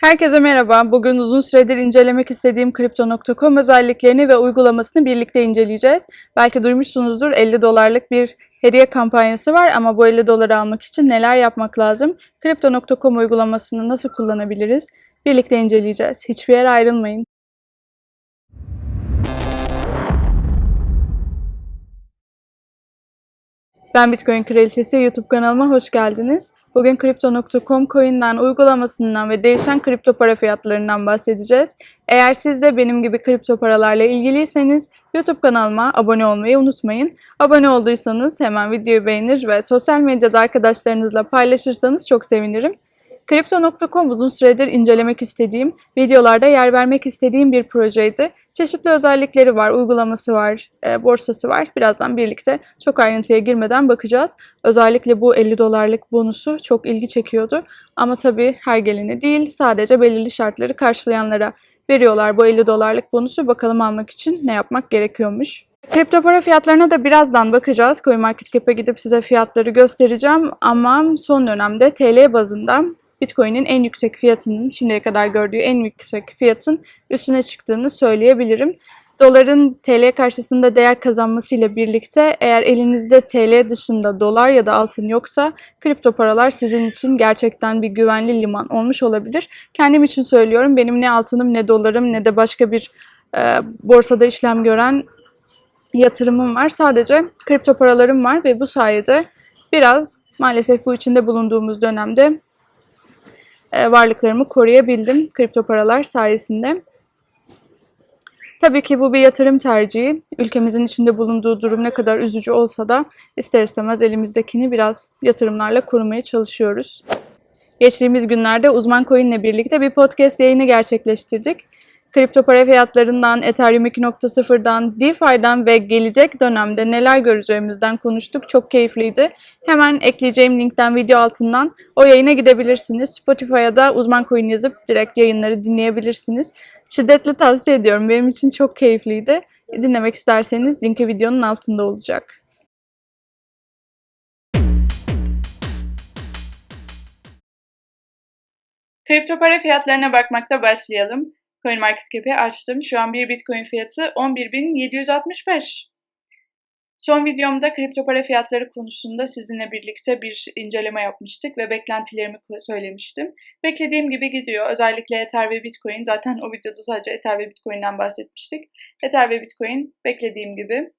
Herkese merhaba. Bugün uzun süredir incelemek istediğim Crypto.com özelliklerini ve uygulamasını birlikte inceleyeceğiz. Belki duymuşsunuzdur 50 dolarlık bir hediye kampanyası var ama bu 50 doları almak için neler yapmak lazım? Crypto.com uygulamasını nasıl kullanabiliriz? Birlikte inceleyeceğiz. Hiçbir yere ayrılmayın. Ben Bitcoin Kraliçesi YouTube kanalıma hoş geldiniz. Bugün Crypto.com coin'den, uygulamasından ve değişen kripto para fiyatlarından bahsedeceğiz. Eğer siz de benim gibi kripto paralarla ilgiliyseniz YouTube kanalıma abone olmayı unutmayın. Abone olduysanız hemen videoyu beğenir ve sosyal medyada arkadaşlarınızla paylaşırsanız çok sevinirim. Crypto.com uzun süredir incelemek istediğim, videolarda yer vermek istediğim bir projeydi. Çeşitli özellikleri var, uygulaması var, e, borsası var. Birazdan birlikte çok ayrıntıya girmeden bakacağız. Özellikle bu 50 dolarlık bonusu çok ilgi çekiyordu. Ama tabii her geleni değil, sadece belirli şartları karşılayanlara veriyorlar bu 50 dolarlık bonusu. Bakalım almak için ne yapmak gerekiyormuş. Kripto para fiyatlarına da birazdan bakacağız. CoinMarketCap'e gidip size fiyatları göstereceğim. Ama son dönemde TL bazında Bitcoin'in en yüksek fiyatının, şimdiye kadar gördüğü en yüksek fiyatın üstüne çıktığını söyleyebilirim. Doların TL karşısında değer kazanmasıyla birlikte eğer elinizde TL dışında dolar ya da altın yoksa kripto paralar sizin için gerçekten bir güvenli liman olmuş olabilir. Kendim için söylüyorum benim ne altınım ne dolarım ne de başka bir e, borsada işlem gören yatırımım var. Sadece kripto paralarım var ve bu sayede biraz maalesef bu içinde bulunduğumuz dönemde varlıklarımı koruyabildim kripto paralar sayesinde. Tabii ki bu bir yatırım tercihi. Ülkemizin içinde bulunduğu durum ne kadar üzücü olsa da ister istemez elimizdekini biraz yatırımlarla korumaya çalışıyoruz. Geçtiğimiz günlerde Uzman Coin'le birlikte bir podcast yayını gerçekleştirdik. Kripto para fiyatlarından, Ethereum 2.0'dan, DeFi'den ve gelecek dönemde neler göreceğimizden konuştuk. Çok keyifliydi. Hemen ekleyeceğim linkten video altından o yayına gidebilirsiniz. Spotify'a da uzman coin yazıp direkt yayınları dinleyebilirsiniz. Şiddetle tavsiye ediyorum. Benim için çok keyifliydi. Dinlemek isterseniz linki videonun altında olacak. Kripto para fiyatlarına bakmakta başlayalım. CoinMarketCap'i açtım. Şu an bir Bitcoin fiyatı 11.765. Son videomda kripto para fiyatları konusunda sizinle birlikte bir inceleme yapmıştık ve beklentilerimi söylemiştim. Beklediğim gibi gidiyor. Özellikle Ether ve Bitcoin. Zaten o videoda sadece Ether ve Bitcoin'den bahsetmiştik. Ether ve Bitcoin beklediğim gibi.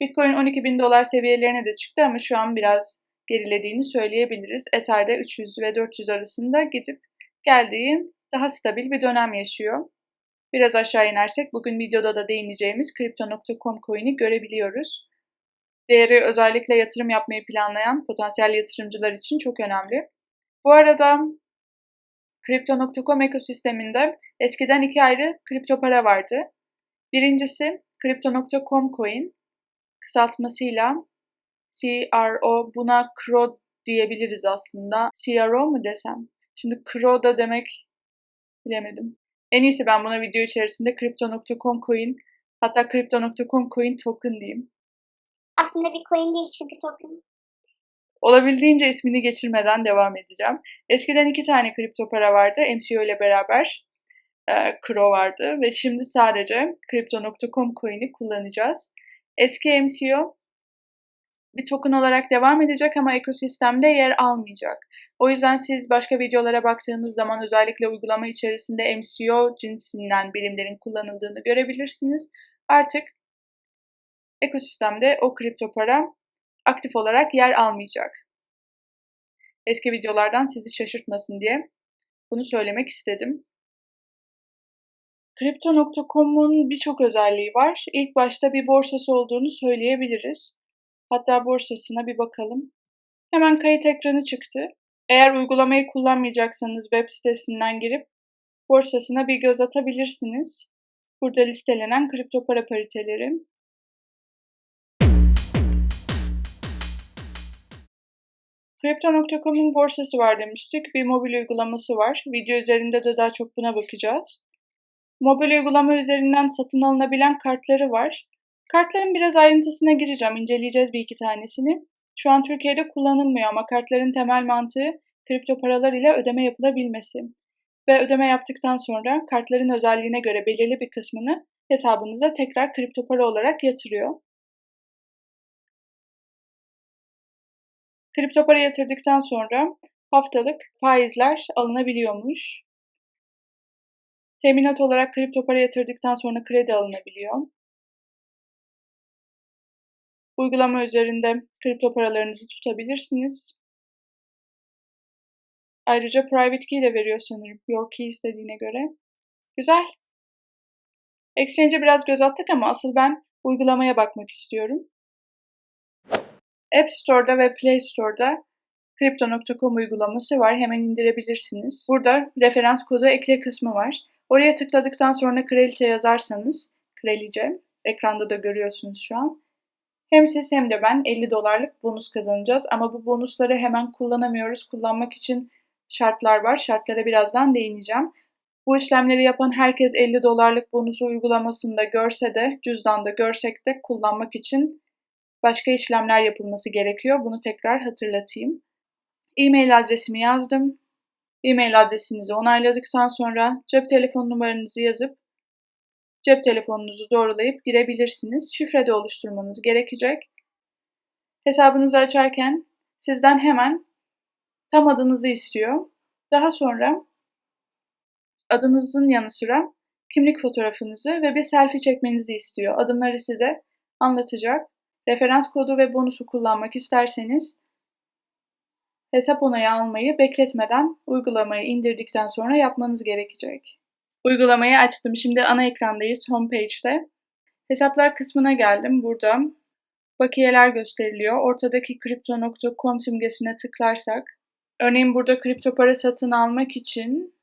Bitcoin 12.000 dolar seviyelerine de çıktı ama şu an biraz gerilediğini söyleyebiliriz. Ether'de 300 ve 400 arasında gidip geldiği daha stabil bir dönem yaşıyor. Biraz aşağı inersek bugün videoda da değineceğimiz Crypto.com coin'i görebiliyoruz. Değeri özellikle yatırım yapmayı planlayan potansiyel yatırımcılar için çok önemli. Bu arada Crypto.com ekosisteminde eskiden iki ayrı kripto para vardı. Birincisi Crypto.com coin kısaltmasıyla CRO buna CRO diyebiliriz aslında. CRO mu desem? Şimdi CRO da demek Bilemedim. En iyisi ben buna video içerisinde Crypto.com coin hatta Crypto.com coin token diyeyim. Aslında bir coin değil çünkü token. Olabildiğince ismini geçirmeden devam edeceğim. Eskiden iki tane kripto para vardı. MCO ile beraber e, Cro vardı ve şimdi sadece Crypto.com coin'i kullanacağız. Eski MCO bir token olarak devam edecek ama ekosistemde yer almayacak. O yüzden siz başka videolara baktığınız zaman özellikle uygulama içerisinde MCO cinsinden birimlerin kullanıldığını görebilirsiniz. Artık ekosistemde o kripto para aktif olarak yer almayacak. Eski videolardan sizi şaşırtmasın diye bunu söylemek istedim. Crypto.com'un birçok özelliği var. İlk başta bir borsası olduğunu söyleyebiliriz. Hatta borsasına bir bakalım. Hemen kayıt ekranı çıktı. Eğer uygulamayı kullanmayacaksanız web sitesinden girip borsasına bir göz atabilirsiniz. Burada listelenen kripto para pariteleri. Crypto.com'un borsası var demiştik. Bir mobil uygulaması var. Video üzerinde de daha çok buna bakacağız. Mobil uygulama üzerinden satın alınabilen kartları var. Kartların biraz ayrıntısına gireceğim. İnceleyeceğiz bir iki tanesini. Şu an Türkiye'de kullanılmıyor ama kartların temel mantığı kripto paralar ile ödeme yapılabilmesi ve ödeme yaptıktan sonra kartların özelliğine göre belirli bir kısmını hesabınıza tekrar kripto para olarak yatırıyor. Kripto para yatırdıktan sonra haftalık faizler alınabiliyormuş. Teminat olarak kripto para yatırdıktan sonra kredi alınabiliyor. Uygulama üzerinde kripto paralarınızı tutabilirsiniz. Ayrıca private key de veriyor sanırım. Your key istediğine göre. Güzel. Exchange'e biraz göz attık ama asıl ben uygulamaya bakmak istiyorum. App Store'da ve Play Store'da Crypto.com uygulaması var. Hemen indirebilirsiniz. Burada referans kodu ekle kısmı var. Oraya tıkladıktan sonra kraliçe yazarsanız, kraliçe, ekranda da görüyorsunuz şu an. Hem siz hem de ben 50 dolarlık bonus kazanacağız. Ama bu bonusları hemen kullanamıyoruz. Kullanmak için şartlar var. Şartlara birazdan değineceğim. Bu işlemleri yapan herkes 50 dolarlık bonusu uygulamasında görse de, cüzdanda görsek de kullanmak için başka işlemler yapılması gerekiyor. Bunu tekrar hatırlatayım. E-mail adresimi yazdım. E-mail adresinizi onayladıktan sonra cep telefon numaranızı yazıp cep telefonunuzu doğrulayıp girebilirsiniz. Şifre de oluşturmanız gerekecek. Hesabınızı açarken sizden hemen tam adınızı istiyor. Daha sonra adınızın yanı sıra kimlik fotoğrafınızı ve bir selfie çekmenizi istiyor. Adımları size anlatacak. Referans kodu ve bonusu kullanmak isterseniz hesap onayı almayı bekletmeden uygulamayı indirdikten sonra yapmanız gerekecek. Uygulamayı açtım. Şimdi ana ekrandayız homepage'de. Hesaplar kısmına geldim. Burada bakiyeler gösteriliyor. Ortadaki crypto.com simgesine tıklarsak örneğin burada kripto para satın almak için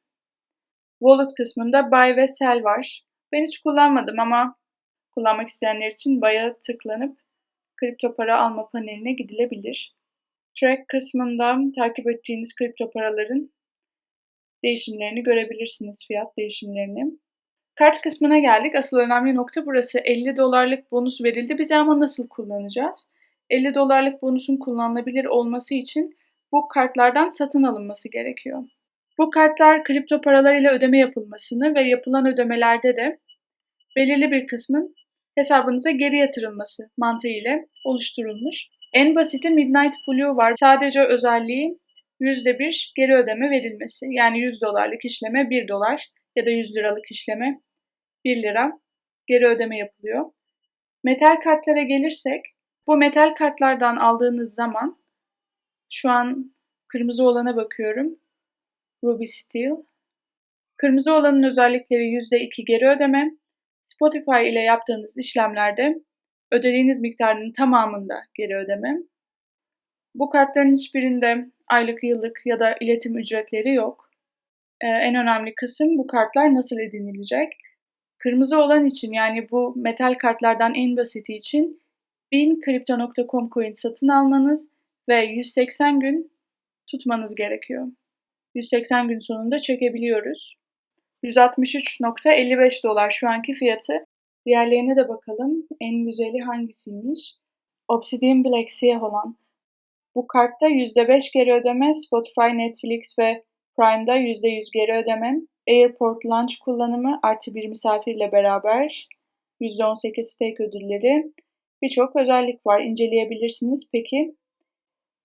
wallet kısmında buy ve sell var. Ben hiç kullanmadım ama kullanmak isteyenler için buy'a tıklanıp kripto para alma paneline gidilebilir. Track kısmında takip ettiğiniz kripto paraların değişimlerini görebilirsiniz, fiyat değişimlerini. Kart kısmına geldik. Asıl önemli nokta burası. 50 dolarlık bonus verildi bize ama nasıl kullanacağız? 50 dolarlık bonusun kullanılabilir olması için bu kartlardan satın alınması gerekiyor. Bu kartlar kripto paralar ile ödeme yapılmasını ve yapılan ödemelerde de belirli bir kısmın hesabınıza geri yatırılması mantığı ile oluşturulmuş. En basiti Midnight Blue var. Sadece özelliği %1 geri ödeme verilmesi. Yani 100 dolarlık işleme 1 dolar ya da 100 liralık işleme 1 lira geri ödeme yapılıyor. Metal kartlara gelirsek bu metal kartlardan aldığınız zaman şu an kırmızı olana bakıyorum. Ruby Steel. Kırmızı olanın özellikleri %2 geri ödeme. Spotify ile yaptığınız işlemlerde ödediğiniz miktarın tamamında geri ödeme. Bu kartların hiçbirinde aylık, yıllık ya da iletim ücretleri yok. Ee, en önemli kısım bu kartlar nasıl edinilecek? Kırmızı olan için yani bu metal kartlardan en basiti için 1000 Crypto.com coin satın almanız ve 180 gün tutmanız gerekiyor. 180 gün sonunda çekebiliyoruz. 163.55 dolar şu anki fiyatı. Diğerlerine de bakalım. En güzeli hangisiymiş? Obsidian Black siyah olan. Bu kartta %5 geri ödeme, Spotify, Netflix ve Prime'da %100 geri ödeme, Airport Lunch kullanımı artı bir misafirle beraber %18 stake ödülleri, birçok özellik var. İnceleyebilirsiniz. Peki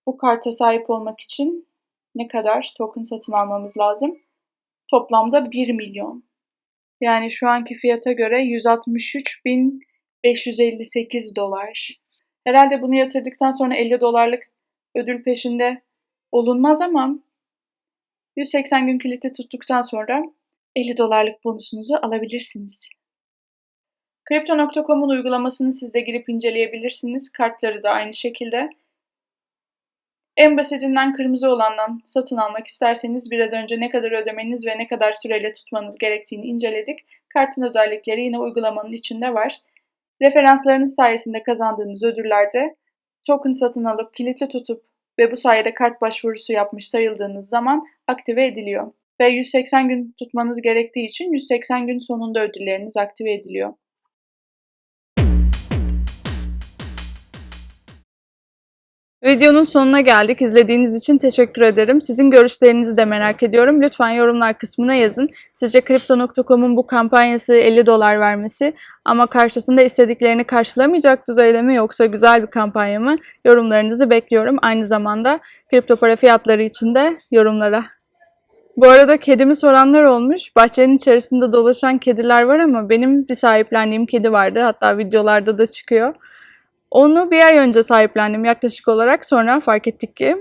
bu karta sahip olmak için ne kadar token satın almamız lazım? Toplamda 1 milyon. Yani şu anki fiyata göre 163.558 dolar. Herhalde bunu yatırdıktan sonra 50 dolarlık ödül peşinde olunmaz ama 180 gün kilitli tuttuktan sonra 50 dolarlık bonusunuzu alabilirsiniz. Crypto.com'un uygulamasını siz de girip inceleyebilirsiniz. Kartları da aynı şekilde. En basitinden kırmızı olandan satın almak isterseniz biraz önce ne kadar ödemeniz ve ne kadar süreyle tutmanız gerektiğini inceledik. Kartın özellikleri yine uygulamanın içinde var. Referanslarınız sayesinde kazandığınız ödüllerde token satın alıp kilitli tutup ve bu sayede kart başvurusu yapmış sayıldığınız zaman aktive ediliyor. Ve 180 gün tutmanız gerektiği için 180 gün sonunda ödülleriniz aktive ediliyor. Videonun sonuna geldik. İzlediğiniz için teşekkür ederim. Sizin görüşlerinizi de merak ediyorum. Lütfen yorumlar kısmına yazın. Sizce Crypto.com'un bu kampanyası 50 dolar vermesi ama karşısında istediklerini karşılamayacak düzeyde mi yoksa güzel bir kampanya mı? Yorumlarınızı bekliyorum. Aynı zamanda kripto para fiyatları için de yorumlara. Bu arada kedimi soranlar olmuş. Bahçenin içerisinde dolaşan kediler var ama benim bir sahiplendiğim kedi vardı. Hatta videolarda da çıkıyor. Onu bir ay önce sahiplendim yaklaşık olarak. Sonra fark ettik ki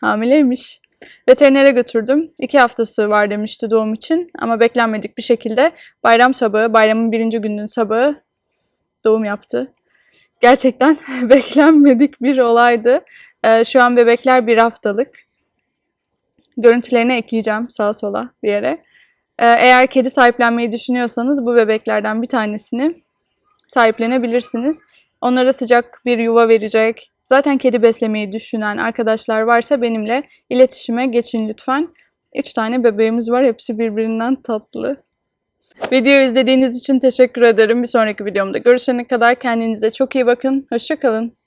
hamileymiş. Veterinere götürdüm. İki haftası var demişti doğum için. Ama beklenmedik bir şekilde bayram sabahı, bayramın birinci gününün sabahı doğum yaptı. Gerçekten beklenmedik bir olaydı. Ee, şu an bebekler bir haftalık. Görüntülerini ekleyeceğim sağa sola bir yere. Ee, eğer kedi sahiplenmeyi düşünüyorsanız bu bebeklerden bir tanesini sahiplenebilirsiniz. Onlara sıcak bir yuva verecek. Zaten kedi beslemeyi düşünen arkadaşlar varsa benimle iletişime geçin lütfen. Üç tane bebeğimiz var. Hepsi birbirinden tatlı. Videoyu izlediğiniz için teşekkür ederim. Bir sonraki videomda görüşene kadar kendinize çok iyi bakın. Hoşçakalın.